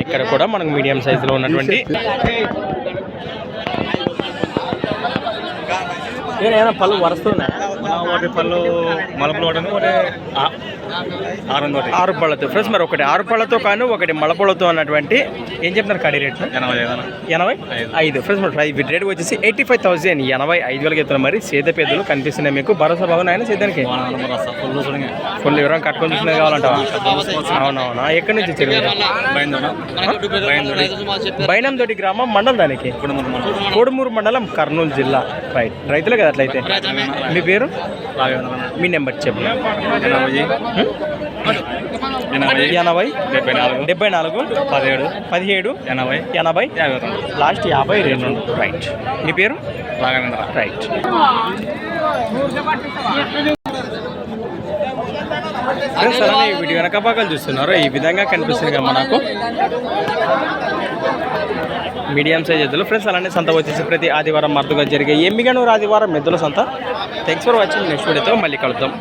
ఇక్కడ కూడా మనకు మీడియం సైజులో ఉన్నటువంటి ఏదైనా పళ్ళు వరుస్తున్నాయి? ఒకటి ఆ- ఆరు పళ్ళతో. ఫ్రెండ్స్ మరి ఒకటి ఆరు పళ్ళతో కానీ ఒకటి మలపళ్ళతో అన్నటువంటి ఏం చెప్తున్నారు కడి రేట్లు? ఎనభై ఐదు ఫ్రెండ్స్ మరి వీటి రేట్ వచ్చేసి ఎయిటీ ఫైవ్ థౌసండ్ ఎనభై ఐదు వేలకి చెప్తున్నారు. మరి సేద పెద్దలు కనిపిస్తున్నాయి మీకు. భరోసా సేదానికి ఫుల్ చూడండి ఫుల్ వివరం కట్టుకొని చూసినది కావాలంటావా అవునవునా. ఎక్కడి నుంచి వచ్చారు బయలుదేరి బైనందొడి గ్రామం మండలం దానికి? కోడుమూరు మండలం. కర్నూలు జిల్లా. రైట్. రైతులే కదా అట్లయితే. మీ పేరు? మీ నెంబర్ చెప్పు ఎనభై ఎనభై ఎనభై డెబ్బై నాలుగు. డెబ్బై నాలుగు. పదిహేడు. పదిహేడు. ఎనభై. ఎనభై. యాభై లాస్ట్ యాభై రెండు. రైట్. మీ పేరు? రాఘవేంద్ర. రైట్. ఫ్రెండ్స్ అలానే వీటి వెనక భాగాలు చూస్తున్నారు? ఈ విధంగా కనిపిస్తుంది కదా మనకు. మీడియం సైజ్ ఎద్దులు. ఫ్రెండ్స్ అలానే సంత వచ్చేసి ప్రతి ఆదివారం మరుదుగా జరిగే ఎమ్మిగనూరు ఆదివారం ఎద్దుల సంత. థ్యాంక్స్ ఫర్ వాచింగ్ నెక్స్ట్ వీడియోతో మళ్ళీ కలుద్దాం.